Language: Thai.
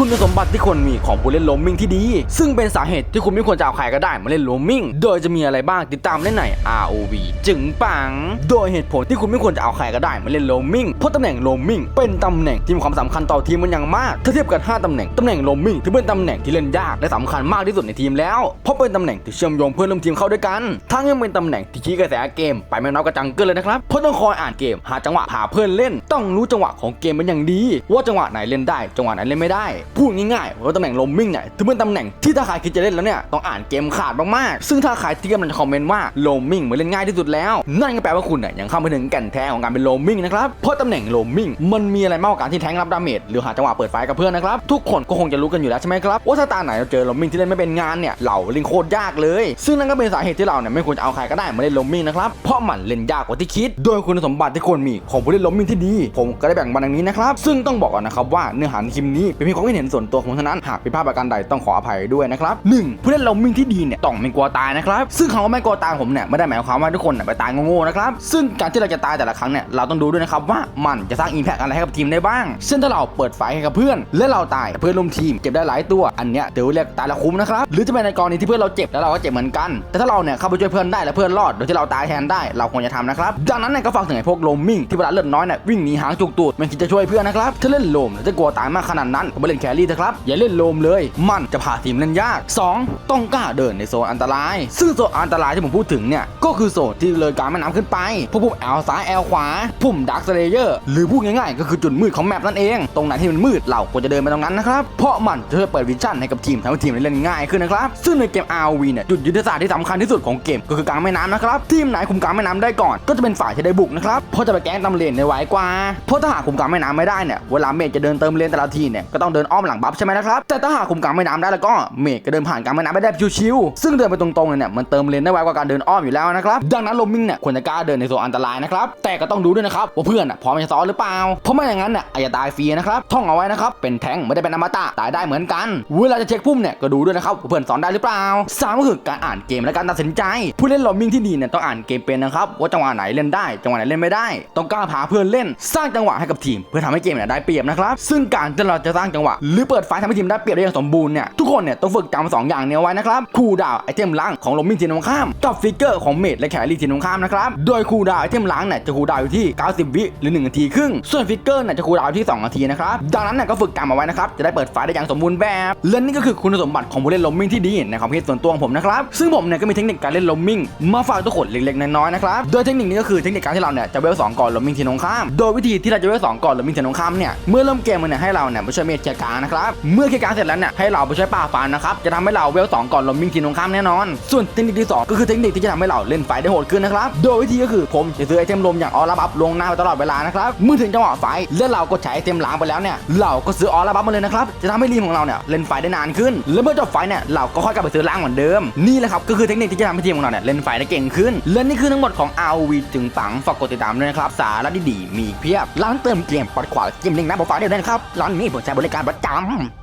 คุณสมบัติที่ควรมีของผู้เล่นโรมมิ่งที่ดี ซึ่งเป็นสาเหตุที่คุณไม่ควรจะเอาใครก็ได้มาเล่นโรมมิ่ง โดยจะมีอะไรบ้างติดตามได้ใน ROV จึงปัง โดยเหตุผลที่คุณไม่ควรจะเอาใครก็ได้มาเล่นโรมมิ่ง เพราะตำแหน่งโรมมิ่งเป็นตำแหน่งที่มีความสำคัญต่อทีมมันอย่างมาก ถ้าเทียบกัน 5ตำแหน่งตำแหน่งโรมมิ่งถือเป็นตำแหน่งที่เล่นยากและสำคัญมากที่สุดในทีมแล้ว เพราะเป็นตำแหน่งที่เชื่อมโยงเพื่อนร่วมทีมเข้าด้วยกันทั้งยังเป็นตำแหน่งที่ชี้กระแสเกมไปไม่น้อยกว่าจังเกิลเลยนะครับเพราะต้องคอยอ่านเกมหาจังหวะหาเพื่อนเล่น ต้องรู้จังหวะของเกมเป็นอย่างดี ว่าจังหวะไหนเล่นได้ จังหวะไหนเล่นไม่ได้พูดง่ายๆว่าตำแหน่งโรมมิ่งเนี่ยถือเป็นตำแหน่งที่ถ้าใครคิดจะเล่นแล้วเนี่ยต้องอ่านเกมขาดมากๆซึ่งถ้าใครที่กำลังจะคอมเมนต์ว่าโรมมิ่งเหมือนเล่นง่ายที่สุดแล้วนั่นก็แปลว่าคุณเนี่ยยังเข้าไม่ถึงแก่นแท้ของการเป็นโรมมิ่งนะครับเพราะตำแหน่งโรมมิ่งมันมีอะไรมากกว่าการที่แทงรับดาเมจหรือหาจังหวะเปิดไฟกับเพื่อนนะครับทุกคนก็คงจะรู้กันอยู่แล้วใช่ไหมครับว่าถ้าตาไหนเราเจอโรมมิ่งที่เล่นไม่เป็นงานเนี่ยเหล่าลิงโคตรยากเลย ซึ่งนั่นก็เป็นสาเหตุที่เราเนี่ยไม่ควรจะเอาใครก็ได้มาเล่นโรมมิ่งนะครับเพราะมันเล่นยากกว่าที่คิด โดยคุณสมบัติที่ควรมีของผู้เล่นโรมมิ่งที่ดี ผมก็ได้แบ่งมาดังนี้นะครับซึ่งต้องบอกก่อนนะครับว่าเนื้อหาในคลิปนี้เป็นเพียงความคิดเห็นห็นส่วนตัวของผมเท่านั้นหากผิดพลาดประการใดต้องขออภัยด้วยนะครับหนึ่งผู้เล่นโรมมิ่งที่ดีเนี่ยต้องไม่กลัวตายนะครับซึ่งคำว่าไม่กลัวตายผมเนี่ยไม่ได้หมายความว่าทุกคนเนี่ยไปตายโง่ๆนะครับซึ่งการที่เราจะตายแต่ละครั้งเนี่ยเราต้องดูด้วยนะครับว่ามันจะสร้างอิมแพคอะไรให้กับทีมได้บ้าง เช่นถ้าเราเปิดไฟให้กับเพื่อน และเราตายเพื่อนร่วมทีมเจ็บได้หลายตัว อันเนี้ยถือว่าเรียกตายล้วคุ้มนะครับหรือจะเป็นในกรณีที่เพื่อนเราเจ็บแล้วเราก็เจ็บเหมือนกัน แต่ถ้าเราเนี่ยเข้าไปช่วยเพื่อนได้และเพื่อนรอดโดยที่เราตายแทนได้เราควรจะทำนะครับดังนั้นเนี่ยก็ฝากถึงไอ้พวกโลมมิ่งที่เวลาเลือดน้อยเนี่ยวิ่งหนีหางจุกตูดไม่คิดจะช่วยเพื่อนนะครับถ้าเล่นโลมจะกลัวตายมากขนาดนั้นก็ไม่เล่นแครี่นะครับ อย่าเล่นโลมเลย มันจะพาทีมเล่นยาก 2. ต้องกล้าเดินในโซนอันตราย ซึ่งโซนอันตรายที่ผมพูดถึงเนี่ย ก็คือโซนที่เลยกลารแม่น้ำขึ้นไปพวกพุ่มแอลซ้ายแอลขวาพุ่มดักสเลเยอร์หรือพูดง่ายๆ ก็คือจุดมืดของแมปนั่นเอง ตรงไหนที่มันมืดเราควรจะเดินไปตรงนั้นนะครับ เพราะมันจะช่วยเปิดวิชั่นให้กับทีมทำให้ทีมเล่นง่ายขึ้นนะครับ ซึ่งในเกม RV เนี่ยจุดยุทธศาสตร์ที่สำคัญที่สุดของเกมก็คือกลางแม่น้ำนะครับ ทีมไหนคุมกลางแม่น้ำได้ก่อน ก็จะเป็นฝ่ายที่ได้บุกนะครับ เพราะจะไปแก้งตำเลนในไวกว่า เพราะถ้าหากคุมกลางแม่น้ำไม่ได้เนี่ย เวลาเมจจะเดินเติมเลนแต่ละทีเนี่ย ก็ต้องเดินอ้อมหลังบัฟใช่ไหมนะครับ แต่ถ้าหากคุมกลางแม่น้ำได้แล้วก็เมจก็เดินผ่านกลางแม่น้ำไปได้ชิวๆซึ่งเดินไปตรงๆเนี่ยมันเติมเลนได้ไวกว่าการเดินอ้อมอยู่แล้วนะครับดังนั้นโรมมิงเนี่ยควรจะกล้าเดินในโซนอันตรายนะครับแต่ก็ต้องดูด้วยนะครับว่าเพื่อนอะพร้อมจะซ้อนหรือเปล่า เพราะไม่อย่างนั้นเนี่ยอาจจะตายฟรีนะครับท่องเอาไว้นะครับเป็นแทงไม่ได้เป็นอมตะตายได้เหมือนกันเวลาจะเช็คพุ่มเนี่ยก็ดูด้วยนะครับว่าเพื่อนสอนได้หรือเปล่าสามก็คือการอ่านเกมและการตัดสินใจ ผู้เล่นโรมมิงที่ดีเนี่ยต้องอ่านเกมเป็นนะครับว่าจังหวะไหนเล่นได้ จังหวะไหนเล่นไม่ได้ ต้องกล้าพาเพื่อนเล่น สร้างจังหวะให้กับทีม เพื่อทำให้เกมเนี่ยได้เปรียบนะครับซึ่งการที่เราจะสร้างจังหวะหรือเปิดไฟทำให้ทีมได้เปรียบได้อย่างสมบูรณ์เนี่ยทุกคนเนี่ยต้องฝึกจำสองอย่างนี้ไว้นะครับคูดาวไอเทมล้างของโรมมิ่งทีมตรงข้ามกับฟิกเกอร์ของเมดและแครี่ทีมตรงข้ามนะครับโดยคูดาวไอเทมล้างเนี่ยจะคูดาวอยู่ที่ 90 วิหรือ1นาทีครึ่งส่วนฟิกเกอร์เนี่ยจะคูดาวอยู่ที่ 2 นาทีนะครับดังนั้นเนี่ยก็ฝึกจำเอาไว้นะครับจะได้เปิดไฟได้อย่างสมบูรณ์แบบและนี่ก็คือคุณสมบัติของผู้เล่นโรมมิ่งที่ดีในความคิดส่วนตัวของผมนะครับซึ่งผมเนี่ยก็มีเทคนิคการเล่นโรมมิ่งมาฝากทุกคนเล็กๆน้อยๆนะครับโดยเทคนิคนี้ก็คือเทคนิคการที่เราเนี่ยจะเวลสองก่อนโรมมิ่งทีมตรงข้าม โดยวิธีที่เราจะเวลสองก่อนโรมมิ่งทีมตรงข้ามเนี่ยเมื่อเริ่มเกมมันเนี่ยให้เราเนี่ยไปช่วยเมจเคลียร์กลางนะครับ เมื่อเคลียร์กลางเสร็จแล้วเนี่ยให้เราไปช่วยป่าฟันนะครับ จะทำให้เราเวลสองก่อนโรมมิ่งทีมตรงข้ามแน่นอน ส่วนเทคนิคที่สองก็คือเทคนิคที่จะทำให้เราเล่นไฟได้โหดขึ้นนะครับ โดยวิธีก็คือผมจะซื้อไอเทมลมอย่างออร่าบัฟลงหน้าไปตลอดเวลานะครับเมื่อถึงจังหวะไฟและเราก็ใช้ไอเทมล้างไปแล้วเนี่ยเราก็ซื้อออร่าบัฟมาเลยนะครับจะทำให้รีมของเราเนี่ยเล่นไฟได้นานขึ้น และเมื่อจบไฟเนี่ยเราก็ค่อยกลับไปซื้อล้างเหมือนเดิมนี่แหละครับก็คือเทคนิคที่จะทำให้ทีมของเราเนี่ยเล่นไฟได้เก่งขึ้นและนี่คือทั้งหมดของ ROV จึงปังฝากกดติดตามด้วยนะครับสาระดีๆมีเพียบร้านเติมเกมปลอดขวาเกมลิงก์น้าโปรไฟล์ได้เลยนะครับร้านนี้ผมใช้บริการประจำ